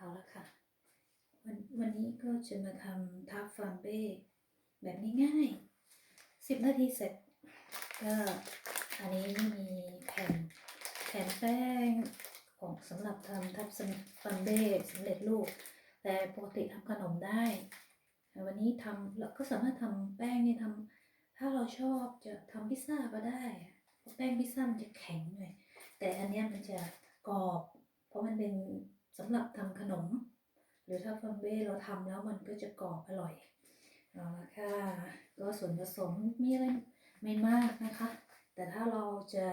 เอาละค่ะ วันวันนี้ก็จะมาทำทัฟฟามเบ้แบบง่ายๆสิบนาทีเสร็จ ก็อันนี้มีแผ่นแผ่นแป้งของสำหรับทำทัฟฟามเบ้สำเร็จรูป แต่ปกติทำขนมได้ วันนี้ทำเราก็สามารถทำแป้งนี่ทำถ้าเราชอบจะทำพิซซ่าก็ได้แป้งพิซซ่ามันจะแข็งหน่อยแต่อันนี้มันจะกรอบ เพราะมันเป็น สำหรับทำขนม หรือถ้าฟัมเบ้เราทำแล้วมันก็จะกรอบอร่อยเอาละค่ะก็ส่วนผสมมีอะไรไม่มากนะคะ แต่ถ้าเราจะ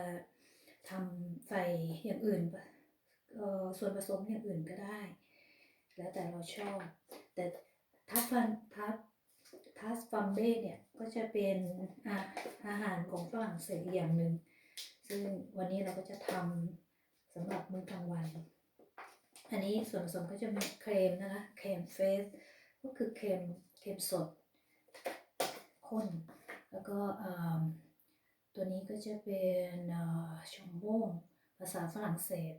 ทำใส่อย่างอื่นเอ่อส่วนผสมอย่างอื่นก็ได้ แล้วแต่เราชอบ แต่ทัฟฟันทัฟทัสฟัมเบ้เนี่ยก็จะเป็นอาอาหารของฝรั่งเศสอย่างหนึ่งซึ่งวันนี้เราก็จะทำสำหรับมื้อกลางวัน อันนี้ส่วนผสมก็จะมีครีมนะคะครีมเฟสก็คือเครมเครมสดข้น แล้วก็ตัวนี้ก็จะเป็นชมโบ้งภาษาฝรั่งเศส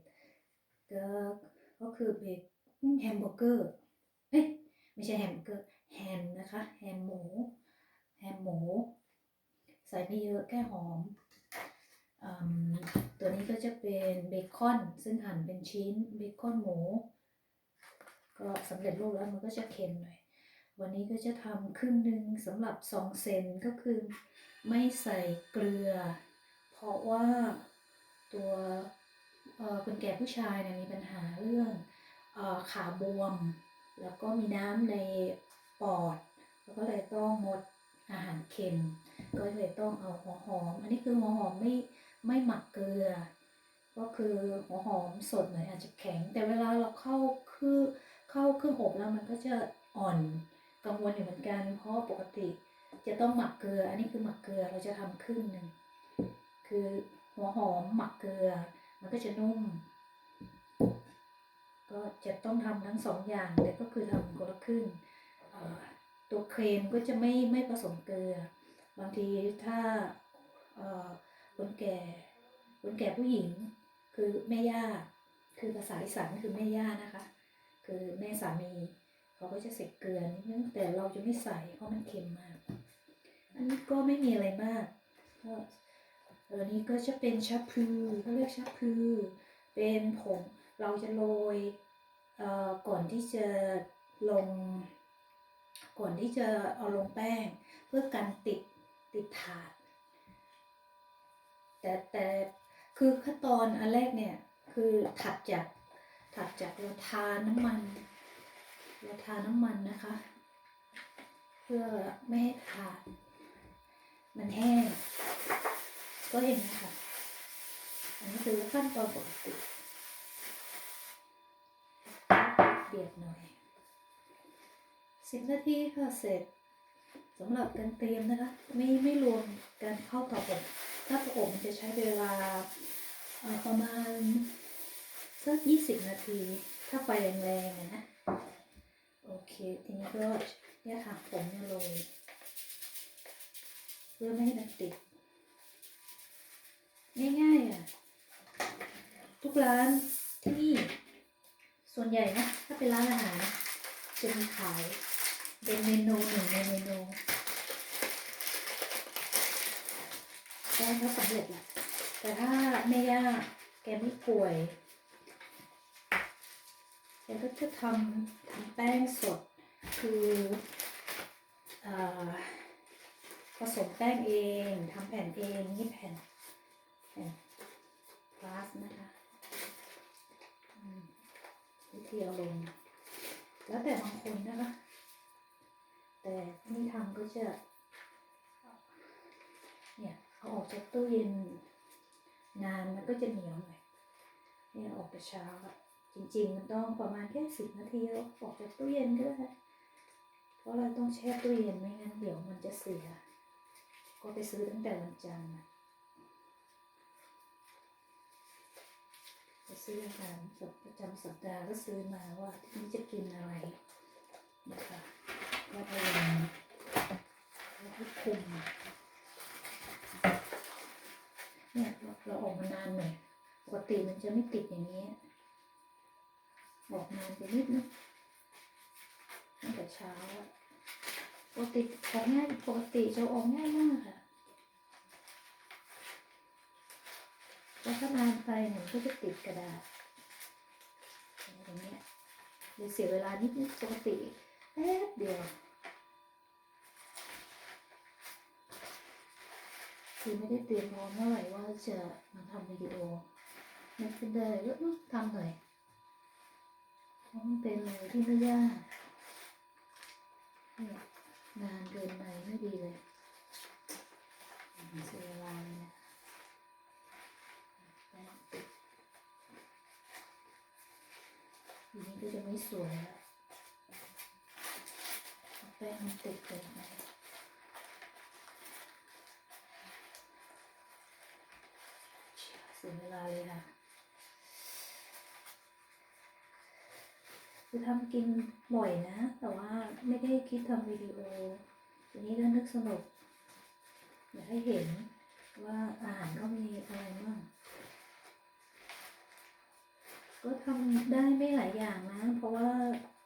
ก็ก็คือเบแฮมเบอร์เกอร์เอ้ยไม่ใช่แฮมเบอร์เกอร์แฮมนะคะแฮมหมูแฮมหมู ใส่ไม่เยอะแค่หอมอืม ตัวนี้ก็จะเป็นเบคอน ซึ่งหั่นเป็นชิ้นเบคอนหมู ก็สำเร็จรูปแล้วมันก็จะเค็มหน่อย วันนี้ก็จะทำครึ่งหนึ่งสำหรับสองเซนก็คือไม่ใส่เกลือ เพราะว่าตัวคนแก่ผู้ชายเนี่ยมีปัญหาเรื่องอขาบวม แล้วก็มีน้ำในปอด แล้วก็เลยต้องงดอาหารเค็ม ก็เลยต้องเอาหัวหอม อันนี้คือหัวหอมไม่ ไม่หมักเกลือ ก็คือหัวหอมสดหน่อยอาจจะแข็ง แต่เวลาเราเข้าคือเข้าเครื่องอบแล้วมันก็จะอ่อนกังวลอยู่เหมือนกัน เพราะปกติจะต้องหมักเกลือ อันนี้คือหมักเกลือเราจะทำครึ่งหนึ่งคือหัวหอมหมักเกลือ มันก็จะนุ่ม ก็จะต้องทำทั้งสองอย่างแต่ก็คือทำคนละครึ่งตัวเครมก็จะไม่ไม่ผสมเกลือ บางทีถ้าคนแก่ คนแก่ผู้หญิง คือแม่ย่า คือภาษาอีสานคือแม่ย่านะคะ คือแม่สามีเขาก็จะใส่เกลือนิดนึงแต่เราจะไม่ใส่เพราะมันเค็มมาก อันนี้ก็ไม่มีอะไรมากก็อันนี้ก็จะเป็นชาพลูเขาเรียกชาพลูเป็นผงเราจะโรยเอ่อก่อนที่จะลง ก่อนที่จะเอาลงแป้ง เพื่อกันติดติดถาด แต่แต่ คือขั้นตอนอันแรกเนี่ยคือถัดจากถัดจากเราทาน้ำมันเราทาน้ำมันนะคะ เพื่อไม่ให้ถาดมันแห้งก็อย่างนี้ค่ะ อันนี้คือขั้นตอนปกติเบียดหน่อยสิบนาทีค่ะเสร็จสำหรับการเตรียมนะคะ ไม่ไม่รวมการเข้าตาอบ ถ้าเตาอบมันจะใช้เวลาประมาณสักยี่สิบนาที ถ้าไฟแรงๆอะนะ โอเค ทีนี้ก็เนี่ยค่ะผมเนี่ยโรยเพื่อไม่ให้มันติด ง่ายๆอะ ทุกร้านที่นี่ ส่วนใหญ่นะ ถ้าเป็นร้านอาหารจะมีขายเป็นเมนูหนึ่งในเมนู แป้งเขาสำเร็จแหละแต่ถ้าแม่ย่าแกไม่ป่วยแกก็จะทำทำแป้งสดคืออผสมแป้งเองทำแผ่นเองนี่แผ่นแผ่นพลาสนะคะวิธีเอาลง แล้วแต่บางคนนะคะ แต่นี่ทำก็จะ อาออกจากตู้เย็นนานมันก็จะเหนียวหน่อยเนี่ยออกแต่เช้าอะจริงๆ มันต้องประมาณแค่สิบนาทีแล้วออกจากตู้เย็นก็ได้ เพราะเราต้องแช่ตู้เย็นไม่งั้นเดี๋ยวมันจะเสีย ก็ไปซื้อตั้งแต่วันจันทร์นะไปซื้ออาหารประจำสัปดาห์ก็ซื้อมาว่าที่นี้จะกินอะไรนะคะแล้วก็ลงแล้วก็คุมเนานานหน่อยปกติมันจะไม่ติดอย่างนี้ ออกงานไปนิดนึงตั้งแต่เช้าปกติออกง่ายปกติจะออกง่ายมากค่ะแล้วถ้านานไปหนูก็จะติดกระดาษอย่างเงี้ยเลยเสียเวลานิดนึงปกติแป๊บเดียว คือไม่ได้เตรียมพร้อมเมื่อไหร่ว่าจะมาทำวิดีโอนึกขึ้นได้ก็อื้อทำหน่อยเพราะมันเป็นอะไรที่ไม่ยากเนี่ยงานเกินไปไม่ดีเลยเสียเวลาเลยนะทีนี้ก็จะไม่สวยแล้วแป้งมันติดเกินไป เสียเวลาเลยค่ะ คือทำกินบ่อยนะ แต่ว่าไม่ได้คิดทำวิดีโอทีนี้ก็นึกสนุกอยากให้เห็นว่าอาหารเขามีอะไรบ้างก็ทำได้ไม่หลายอย่างนะ เพราะว่า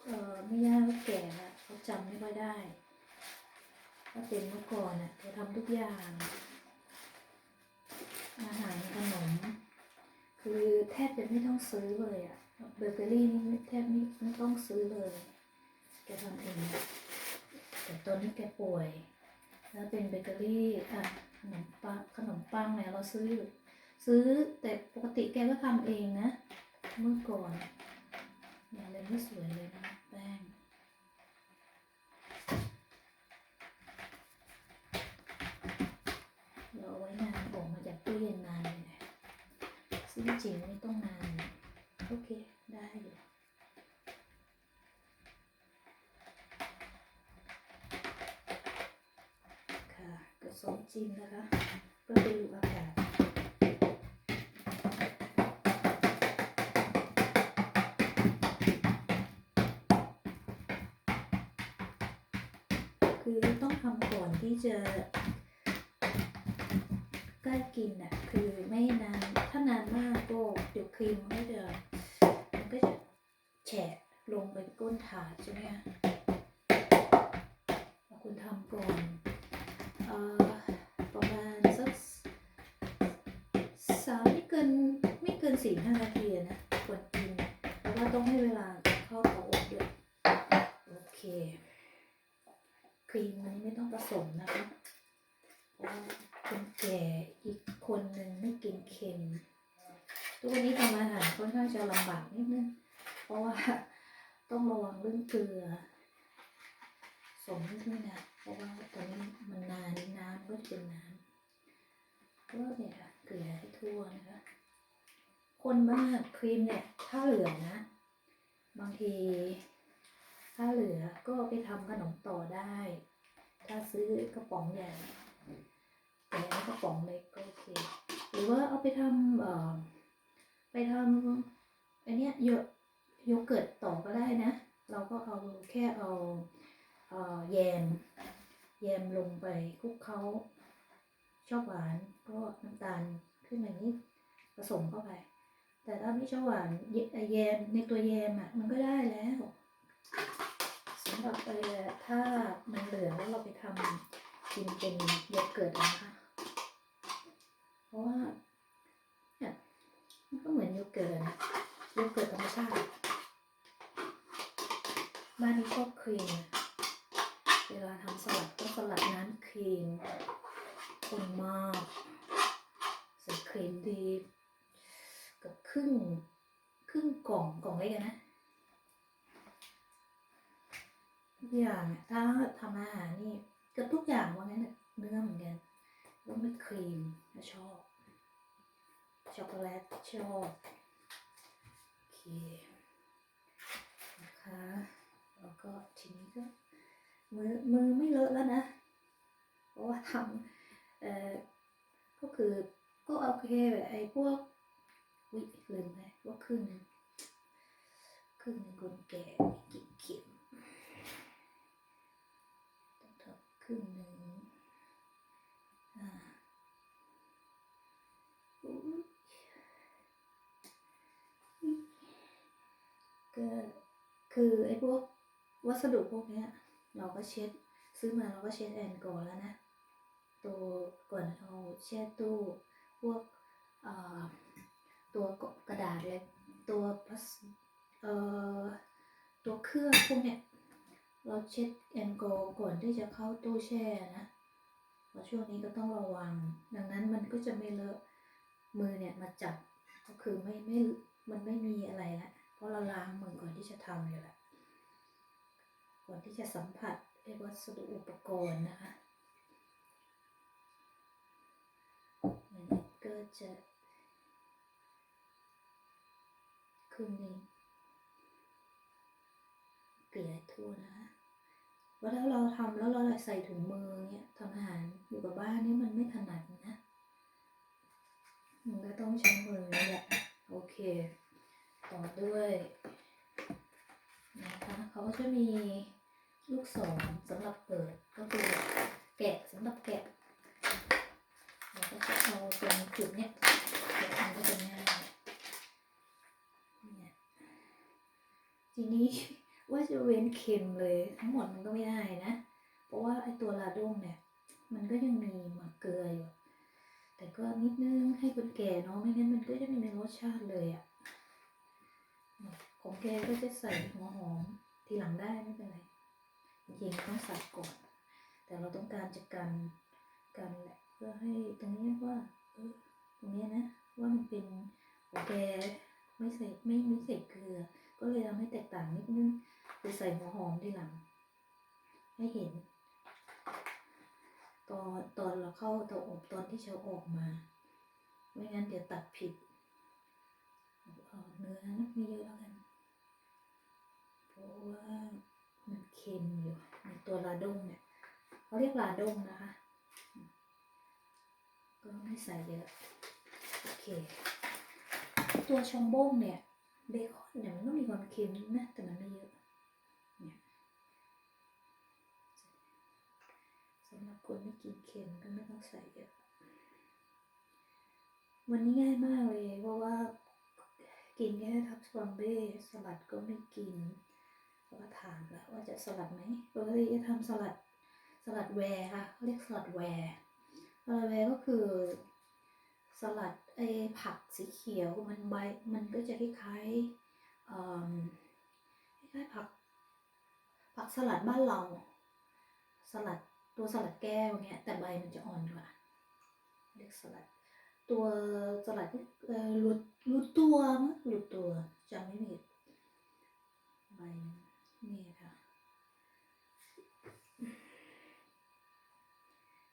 เออไม่ย่าเขาแก่ล้วเขาจำไม่ค่อยได้ถ้าเป็นเมื่อก่อนอะเขาทำทุกอย่าง อาหารขนม คือแทบจะไม่ต้องซื้อเลยอะเบเกอรี่นี่แทบไม่ไม่ต้องซื้อเลย แกทำเองแต่ตอนนี้แกป่วย แล้วเป็นเบเกอรี่อะขนมปังขนมปังเนี่ยเราซื้ออยู่ซื้อแต่ปกติแกก็ทำเองนะ เมื่อก่อนเนี่ยเลยไม่สวยเลยนะแป้งเราเอาไว้นานออกมาจากตู้เย็นนานเลย ซึ่งจริงไม่ต้องนานโอเค ได้อยู่ค่ะกระสมจริงนะคะเพื่อไปดูอากาศคือต้องทำก่อนที่จะใกล้กินอะ คือไม่นาน นานมากก็เดี๋ยวครีมมันก็จะมันก็จะแฉะลงไปก้นถาดใช่ไหมคะเอาคุณทำก่อนเอ่อประมาณสักสามไม่เกินไม่เกินสี่ห้านาทีนะควรกินเพราะว่าต้องให้เวลาเข้าเตาอบด้วยโอเคครีมอันนี้ไม่ต้องผสมนะคะเพราะว่าคนแก่อีกคนหนึ่งไม่กินเค็ม ทุกวันนี้ทำอาหารค่อนข้างจะลำบากนิดนึง เพราะว่าต้องระวังเรื่องเกลือสมนิดนึงนะ เพราะว่าตอนนี้มันนานน้ำก็จะเป็นน้ำก็เนี่ยเกลี่ยให้ทั่วนะคะ คนมากครีมเนี่ย ถ้าเหลือนะ บางที ถ้าเหลือก็ไปทำขนมต่อได้ ถ้าซื้อกระป๋องใหญ่แต่อันกระป๋องเล็กก็โอเค หรือว่าเอาไปทำเอ่อ ไปทำอันเนี้ยโยโยเกิร์ตต่อก็ได้นะ เราก็เอาแค่เอาเอ่อแยมแยมลงไปคลุกเขาชอบหวานก็น้ำตาลขึ้นมานิดผสมเข้าไป แต่ถ้าไม่ชอบหวานแยมในตัวแยมอะมันก็ได้แล้วสำหรับเออถ้ามันเหลือแล้วเราไปทำกินเป็นโยเกิร์ตนะคะเพราะว่า ก็เหมือนโยเกิร์ตนะโยเกิร์ตธรรมชาติบ้านนี้ชอบครีม เวลาทำสลัดก็สลัดน้ำครีมคนมากใส่ครีมดีกับครึ่งครึ่งกล่องกล่องเล็กนะทุกอย่างถ้าทำอาหารนี่กือบทุกอย่างว่างั้นเนื้อเหมือนกันต้องเป็นครีมถ้าชอบ ช็อกโกแลตชอบโอเคนะคะแล้วก็ทีนี้ก็มือมือไม่เลอะแล้วนะ เพราะว่าทำเอ่อก็คือก็โอเคแบบไอ้พวกวิลืมไปว่าครึ่งนึงครึ่งนึงคนแก่ไม่เข็มต้องทำครึ่งนึงอ่าอุ๊ย ก็ คือไอ้พวกวัสดุพวกนี้เราก็เช็ดซื้อมาเราก็เช็ดแอนก่อนแล้วนะตัวก่อนเอาแช่ตู้พวกตัวกระดาษเลยตัวพลาสเอ่อตัวเครื่องพวกเนี้ยเราเช็ดแอนโกลก่อนที่จะเข้าตู้แช่นะเพราะช่วงนี้ก็ต้องระวัง ดังนั้นมันก็จะไม่เลอะมือเนี่ยมาจับก็คือไม่ไม่มันไม่มีอะไรละ ราะเราล้างมือก่อนที่จะทำอยู่แล้วก่อนที่จะสัมผัสไอ้วัสดุอุปกรณ์นะคะอันก็จะครึ่งหนึงเกลี่ยทั่วนะคะว่าถ้าเราทำแล้วเราใส่ถุงมือเนี่ยทำอาหารอยู่กับบ้านนี่มันไม่ถนัดนะ มันก็ต้องใช้มือนี่แหละโอเค ต่อด้วยนะคะเขาก็จะมีลูกศรสำหรับเปิดก็คือแกะสำหรับแกะเราก็จะเอาตรงจุดเนี้ยแกะมันก็จะง่ายเนี่ยทีนี้ว่าจะเว้นเค็มเลยทั้งหมดมันก็ไม่ได้นะ เพราะว่าไอตัวลาด้งเนี่ย มันก็ยังมีหมักเกลืออยู่แต่ก็นิดนึงให้คนแก่เนาะไม่งั้นมันก็จะไม่มีรสชาติเลยอะ่ะ ของแกก็จะใส่หัวหอมทีหลังได้ไม่เป็นไรจริงๆต้องใส่ก่อน แต่เราต้องการจะกันกันแหละเพื่อให้ตรงนี้ว่าเออตรงนี้นะว่ามันเป็นของแกไม่ใส่ไม่ไม่ใส่เกลือ ก็เลยทำให้แตกต่างนิดนึงคือใส่หัวหอมทีหลัง ให้เห็น ตอนตอนเราเข้าเตาอบตอนที่เชาออกมา ไม่งั้นเดี๋ยวตัดผิดเนื้อไม่เยอะแล้วกัน ราะว่ามันเค็มอยู่ในตัวลาด้งเนี่ยเขาเรียกลาด้งนะคะ ก็ไม่ใส่เยอะโอเค ตัวชองโบ้งเนี่ยเบคอนเนี่ยมันก็มีความเค็มนิดนะแต่มันไม่เยอะเนี่ยสำหรับคนไม่กินเค็มก็ไม่ต้องใส่เยอะวันนี้ง่ายมากเลยเพราะว่ากินแค่ทับสปอมเบ้สลัดก็ไม่กิน ก็ถามแล้วว่าจะสลัดไหมปกติจะทำสลัดสลัดแวร์ค่ะเรียกสลัดแวร์สลัดแวร์ก็คือสลัดไอ้ผักสีเขียวมันใบมันก็จะคล้ายๆคล้ายผักผักสลัดบ้านเรา สลัดตัวสลัดแก้วเงี้ยแต่ใบมันจะอ่อนกว่าเรียกสลัด ตัวสลัดเอ่อรูรูตัวมั้งรูตัวจำไม่ผิดใบ นี่ค่ะ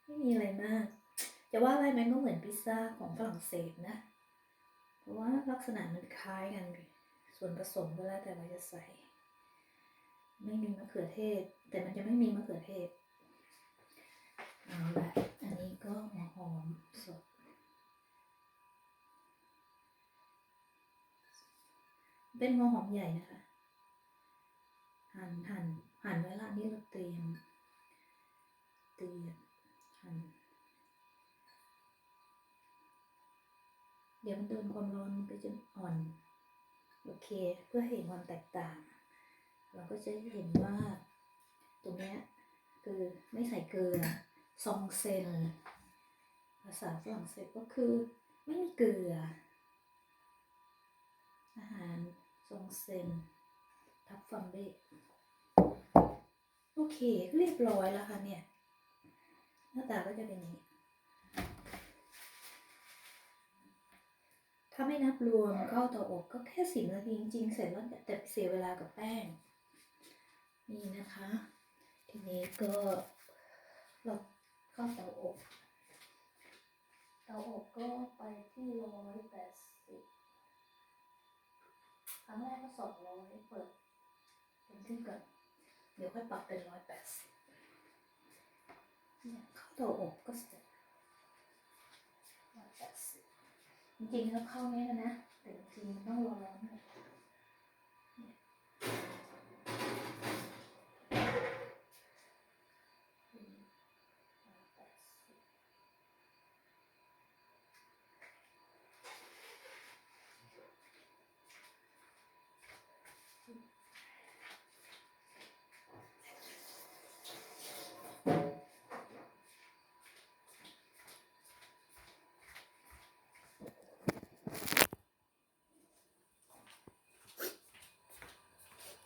ไม่มีอะไรมาก จะว่าไปมันก็เหมือนพิซซ่าของฝรั่งเศสนะ เพราะว่าลักษณะมันคล้ายกัน ส่วนผสมก็แล้วแต่เราจะใส่ ไม่มีมะเขือเทศ แต่มันจะไม่มีมะเขือเทศ เอาละอันนี้ก็หัวหอมสดเป็นหัวหอมใหญ่นะคะ หั่นหั่นหั่นไว้ละนี่เราเตรียม เตรียมหั่นเดี๋ยวมันโดนความร้อนมันก็จะอ่อน โอเค เพื่อเห็นความแตกต่าง เราก็จะเห็นว่า ตรงเนี้ยคือไม่ใส่เกลือซองเซนภาษาฝรั่งเศสก็คือไม่มีเกลือ อาหารซองเซนทับฟัมเบ้ โอเคเรียบร้อยแล้วค่ะเนี่ย หน้าตาก็จะเป็นอย่างนี้ ถ้าไม่นับรวมเข้าเตาอบก็แค่สิบนาทีจริงๆเสร็จแล้วแต่เสียเวลากับแป้ง นี่นะคะ ทีนี้ก็เราเข้าเตาอบเตาอบก็ไปที่ร้อยแปดสิบครั้งแรกก็สองร้อยเปิดเป็นที่ก่อน เดี๋ยวค่อยปรับเป็นร้อยแปดสิบเนี่ยเข้าเตาอกก็เสร็จร้อยแปดสิบจริงๆแล้วเข้าเนี้ยนะแต่จ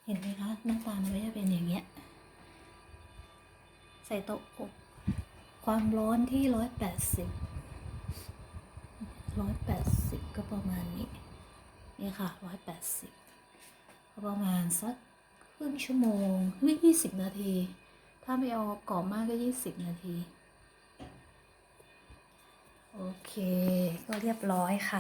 เห็นไหมคะน้าตามันก็จะเป็นอย่างเงี้ย ใส่เตาอบความร้อนที่ร้อยแปดสิบร้อยแปดสิบก็ประมาณนี้ นี่ค่ะร้อยแปดสิบประมาณสักครึ่งชั่วโมงหรือยี่สิบนาที ถ้าไม่เอากรอบมากก็ยี่สิบนาที โอเค ก็เรียบร้อยค่ะ